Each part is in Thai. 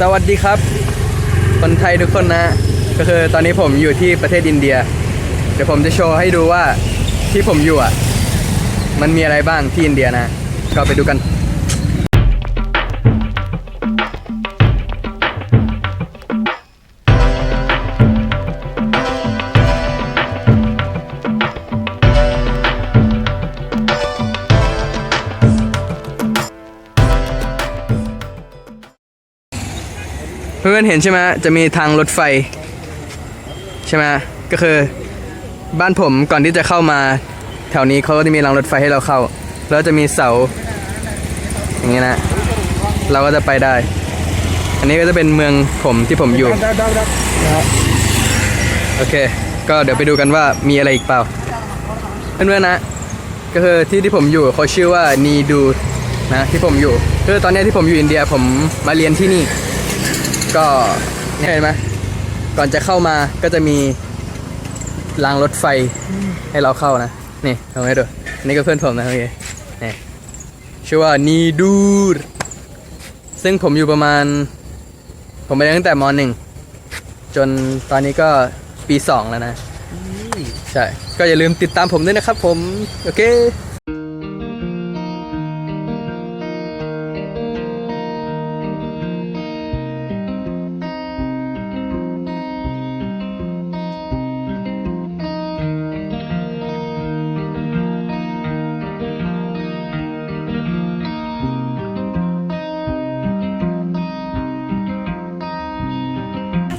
สวัสดีครับ คนไทยทุกคนนะ ก็คือตอนนี้ผมอยู่ที่ประเทศอินเดีย เดี๋ยวผมจะโชว์ให้ดูว่าที่ผมอยู่อะ มันมีอะไรบ้างที่อินเดียนะ ก็ไปดูกัน เพื่อนๆเห็นใช่ไหมจะมีทางรถไฟ ใช่ไหมก็คือบ้านผมก่อนที่จะเข้ามา แถวนี้เขาก็จะมีรางรถไฟให้เราเข้า แล้วจะมีเสา อย่างนี้นะ เราก็จะไปได้ อันนี้ก็จะเป็นเมืองผมที่ผมอยู่ โอเค ก็เดี๋ยวไปดูกันว่ามีอะไรอีกเปล่า เพื่อนๆนะ ก็คือที่ที่ผมอยู่เขาชื่อว่านีดูนะที่ผมอยู่ คือตอนนี้ที่ผมอยู่อินเดียผมมาเรียนที่นี่ ก็เนี่ยเห็นไหมก่อนจะเข้ามาก็จะมีรางรถไฟให้เราเข้านะ นี่ลองให้ดูนนี้ก็เพื่อนผมนะโอเคนี่ชื่อว่านีดูรซึ่งผมอยู่ประมาณ ผมไปตั้งแต่มหนึ่งจนตอนนี้ก็ปีสองแล้วนะ ใช่ ก็อย่าลืมติดตามผมด้วยนะครับผม โอเค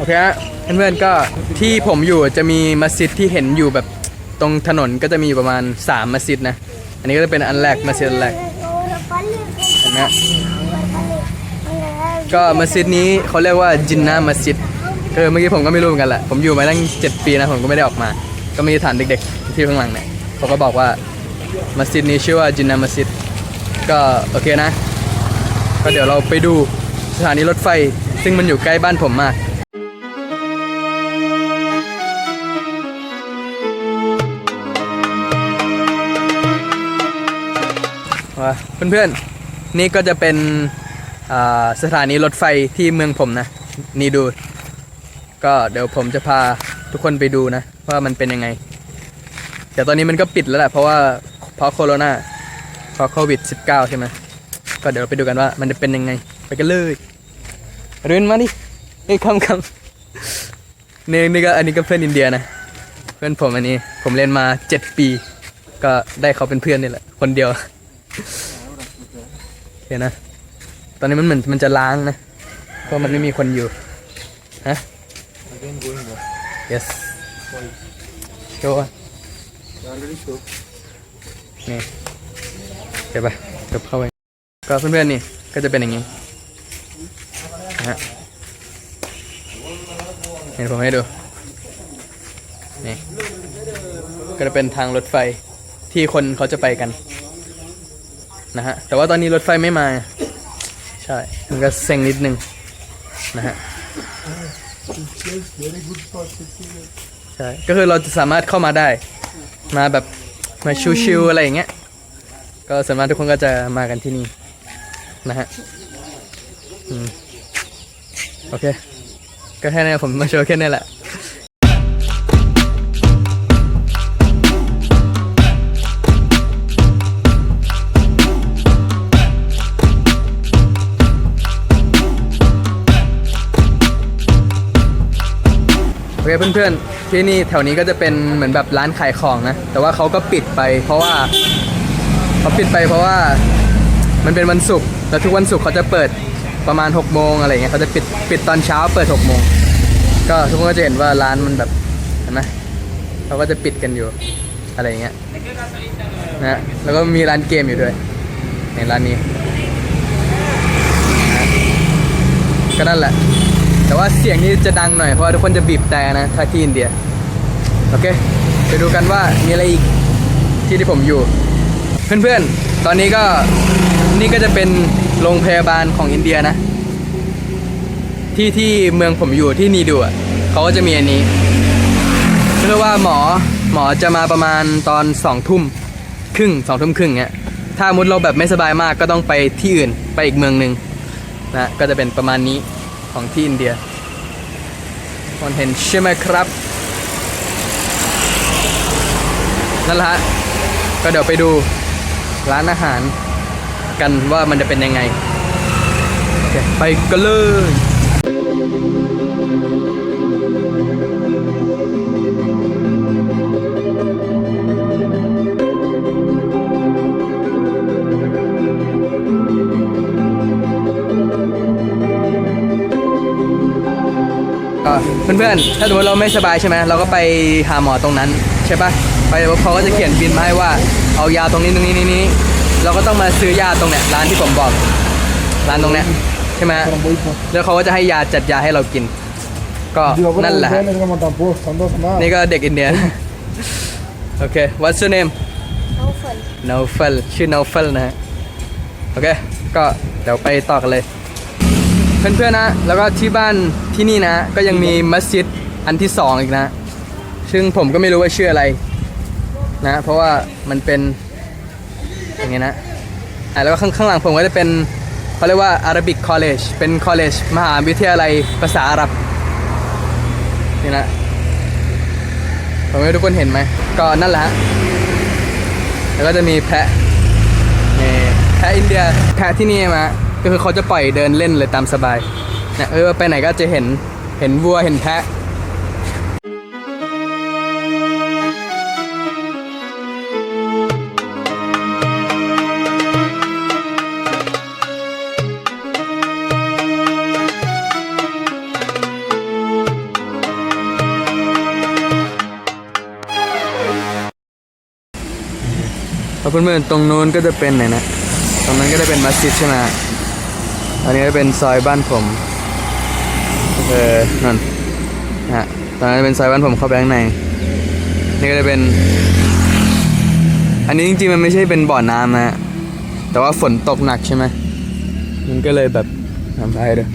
โอเคฮะเพื่อนๆก็ที่ผมอยู่จะมีมัสยิดที่เห็นอยู่แบบตรงถนนก็จะมีอยู่ประมาณ 3มัสยิดนะ อันนี้ก็จะเป็นอันแรกมัสยิดอันแรกเห็นไหมฮะก็มัสยิดนี้เขาเรียกว่าจินนามัสยิดเออเมื่อกี้ผมก็ไม่รู้เหมือนกันแหละผมอยู่มาตั้ง7ปีนะผมก็ไม่ได้ออกมา ก็มีฐานเด็กๆ ที่ข้างหลังเนี่ยเขาก็บอกว่ามัสยิดนี้ชื่อว่าจินนามัสยิดก็โอเคนะ ก็เดี๋ยวเราไปดูสถานีรถไฟ ซึ่งมันอยู่ใกล้บ้านผมมาก เพื่อนๆ นี่ก็จะเป็นสถานีรถไฟที่เมืองผมนะ นี่ดู ก็เดี๋ยวผมจะพาทุกคนไปดูนะ ว่ามันเป็นยังไง แต่ตอนนี้มันก็ปิดแล้วแหละเพราะว่าเพราะโควิดเพราะโควิด -19 ใช่ไหมก็เดี๋ยวเราไปดูกันว่ามันจะเป็นยังไง ไปกันเลยเรียนมาดิเอ้ยคำคำนี่นี่ก็อันนี้ก็เพื่อนอินเดียนะ เพื่อนผมอันนี้ผมเรียนมา 7 ปี ก็ได้เขาเป็นเพื่อนนี่แหละ คนเดียว เคนะ ตอนนี้มันเหมือนมันจะล้างนะ เพราะมันไม่มีคนอยู่ ฮะ yes show อะนี่เดี๋ยวไปเดี๋ยวเข้าไป ก็เพื่อนๆนี่ ก็จะเป็นอย่างนี้ฮะเห็นผมให้ดู นี่ ก็จะเป็นทางรถไฟที่คนเขาจะไปกัน นะฮะ แต่ว่าตอนนี้รถไฟไม่มา ใช่ มันก็เซ็งนิดนึงนะฮะ ใช่ ก็คือเราจะสามารถเข้ามาได้ มาแบบมาชิวๆอะไรอย่างเงี้ย ก็ส่วนมากทุกคนก็จะมากันที่นี่นะฮะอืมโอเค ก็แค่นี้ผมมาโชว์แค่นี้แหละ เพื่อนๆ ที่นี่แถวนี้ก็จะเป็นเหมือนแบบร้านขายของนะ แต่ว่าเขาก็ปิดไป เพราะว่าเขาปิดไปเพราะว่ามันเป็นวันศุกร์แล้วทุกวันศุกร์เขาจะเปิดประมาณ6โมงอะไรเงี้ยเขาจะปิดปิดตอนเช้าเปิด6โมงก็ทุกคนก็จะเห็นว่าร้านมันแบบเห็นไหมเขาก็จะปิดกันอยู่อะไรเงี้ยนะแล้วก็มีร้านเกมอยู่ด้วยในร้านนี้ก็นั่นแหละ แต่ว่าเสียงนี้จะดังหน่อย เพราะว่าทุกคนจะบีบแต่นะถ้าที่อินเดีย โอเค ไปดูกันว่ามีอะไรอีกที่ที่ผมอยู่ เพื่อนๆ ตอนนี้ก็นี่ก็จะเป็นโรงพยาบาลของอินเดียนะ ที่ที่เมืองผมอยู่ที่นีดูอะเขาก็จะมีอันนี้เรียกว่าหมอหมอจะมาประมาณตอนสองทุ่มครึ่งสองทุ่มครึ่งเนี้ยถ้ามุดเราแบบไม่สบายมากก็ต้องไปที่อื่นไปอีกเมืองหนึ่งนะก็จะเป็นประมาณนี้ ของที่อินเดียคนเห็นใช่ไหมครับ นั่นแหละฮะก็เดี๋ยวไปดูร้านอาหารกันว่ามันจะเป็นยังไง โอเค ไปกันเลย ก็เพื่อนๆ ถ้าสมมติเราไม่สบายใช่ไหมเราก็ไปหาหมอตรงนั้นใช่ปะไปปุ๊บเขาก็จะเขียนบินมาให้ว่าเอายาตรงนี้ตรงนี้นี้นี้ เราก็ต้องมาซื้อยาตรงเนี้ยร้านที่ผมบอก ร้านตรงเนี้ยใช่ไหมแล้วเขาก็จะให้ยาจัดยาให้เรากิน ก็นั่นแหละฮะนี่ก็เด็กอินเดียโอเค what's your name เอาฝน Naufal ชื่อ Naufal นะฮะ โอเค ก็เดี๋ยวไปต่อกันเลย เพื่อนๆนะ แล้วก็ที่บ้านที่นี่นะ ก็ยังมีมัสยิดอันที่สองอีกนะ ซึ่งผมก็ไม่รู้ว่าชื่ออะไรนะ เพราะว่ามันเป็นอย่างเงี้ยนะอะแล้วก็ข้างหลังผมก็จะเป็นเขาเรียกว่า Arabic College เป็น college มหาวิทยาลัยภาษาอาหรับนี่นะผมไม่รู้ทุกคนเห็นไหมก็นั่นแหละฮะแล้วก็จะมีแพะนี่แพะอินเดียแพะที่นี่มา ก็คือเขาจะปล่อยเดินเล่นเลยตามสบายนี่ยเออไปไหนก็จะเห็นเห็นวัวเห็นแพะแล้วเพื่อนๆตรงนู้นก็จะเป็นไหนนะ ตรงนั้นก็จะเป็นมัสยิดใช่ไหม อันนี้เป็นซอยบ้านผมเออนั่นนะฮะตอนนั้นเป็นซอยบ้านผมเข้าไปข้างในนี่ก็จะเป็น อันนี้จริงๆมันไม่ใช่เป็นบ่อน้ำนะแต่ว่าฝนตกหนักใช่ไหมมันก็เลยแบบทำให้เลย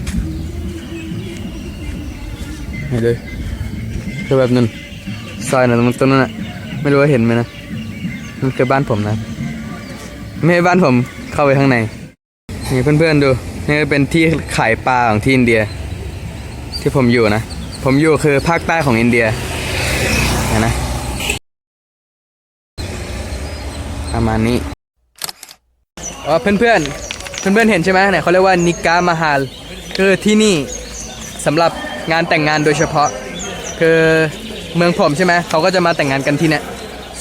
ให้เลยคือแบบนั้นซอยนั้นตรงนั้นนะไม่รู้ว่าเห็นไหมนะมันคือบ้านผมนะ ไม่ให้บ้านผมเข้าไปข้างในนี่เพื่อนๆดู นี่เป็นที่ขายปลาของที่อินเดีย ที่ผมอยู่นะ ผมอยู่คือภาคใต้ของอินเดียนะประมาณนี้อ๋อเพื่อนๆเพื่อนเห็นใช่ไหมเนี่ยเขาเรียกว่านิกามาฮาลคือที่นี่สำหรับงานแต่งงานโดยเฉพาะ คือเมืองผมใช่ไหมเขาก็จะมาแต่งงานกันที่เนี่ย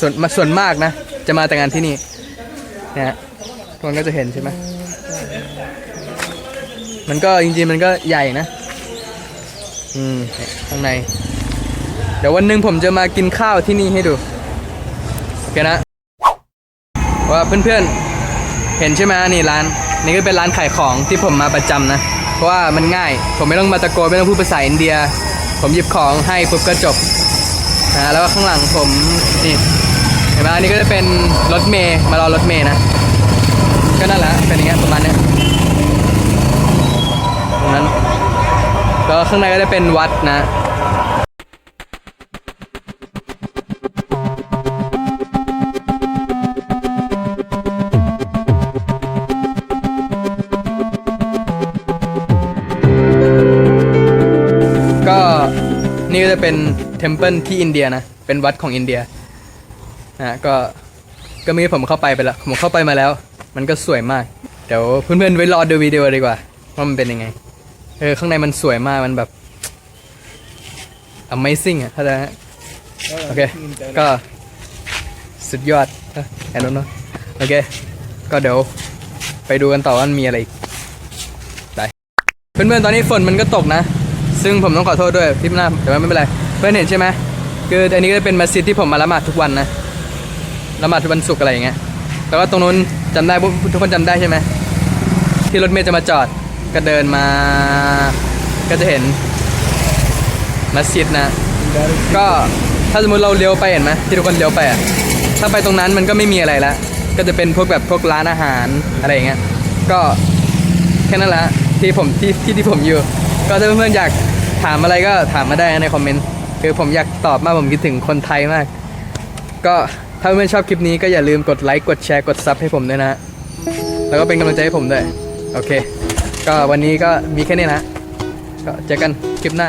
ส่วนมาส่วนมากนะ จะมาแต่งงานที่นี่เนี่ยฮะทุกคนก็จะเห็นใช่ไหม มันก็จริงๆมันก็ใหญ่นะ อืมข้างใน เดี๋ยววันหนึ่งผมจะมากินข้าวที่นี่ให้ดู โอเคนะ ว่าเพื่อนๆ เห็นใช่ไหมนี่ร้าน นี่ก็เป็นร้านขายของที่ผมมาประจำนะ เพราะว่ามันง่าย ผมไม่ต้องมาตะโกนไม่ต้องพูดภาษาอินเดีย ผมหยิบของให้ปุ๊บก็จบนะแล้วก็ข้างหลังผมนี่เห็นไหมอันนี้ก็จะเป็นรถเมย์มารอรถเมย์นะ ก็นั่นแหละเป็นอย่างเงี้ยประมาณเนี้ยตรงนั้นแล้ว ข้างในก็จะเป็นวัดนะก็นี่ก็จะเป็นเทมเพิลที่อินเดียนะ เป็นวัดของอินเดียนะก็ก็มีผมเข้าไปไปแล้วผมเข้าไปมาแล้ว มันก็สวยมาก เดี๋ยวเพื่อนๆไว้รอดูวิดีโอดีกว่า ว่ามันเป็นยังไง เออข้างในมันสวยมากมันแบบ Amazing อะเข้าใจไหมโอเค ก็สุดยอดแอนนนโอเค ก็เดี๋ยวไปดูกันต่อว่ามันมีอะไรอีกเพื่อนๆ ตอนนี้ฝนมันก็ตกนะ ซึ่งผมต้องขอโทษด้วยที่หน้าแต่ว่าไม่เป็นไร เพื่อนเห็นใช่ไหมคืออันนี้ก็เป็นมัสยิดที่ผมมาละหมาดทุกวันนะละหมาดทุกวันศุกร์อะไรอย่างเงี้ยแต่ว่าตรงนู้นจำได้พวกทุกคนจำได้ใช่ไหมที่รถเมล์จะมาจอด ก็เดินมา ก็จะเห็นมัสยิดนะ ก็ถ้าสมมติเราเลี้ยวไปเห็นไหมที่ทุกคนเลี้ยวไปอะถ้าไปตรงนั้นมันก็ไม่มีอะไรละก็จะเป็นพวกแบบพวกร้านอาหารอะไรอย่างเงี้ยก็แค่นั้นละที่ผมที่ที่ที่ผมอยู่ ก็ถ้าเพื่อนๆอยากถามอะไรก็ถามมาได้ในคอมเมนต์คือผมอยากตอบมากผมคิดถึงคนไทยมาก ก็ถ้าเพื่อนๆชอบคลิปนี้ก็อย่าลืมกดไลค์กดแชร์กดซับให้ผมด้วยนะ แล้วก็เป็นกำลังใจให้ผมด้วย โอเค ก็วันนี้ก็มีแค่นี้นะ ก็เจอกันคลิปหน้า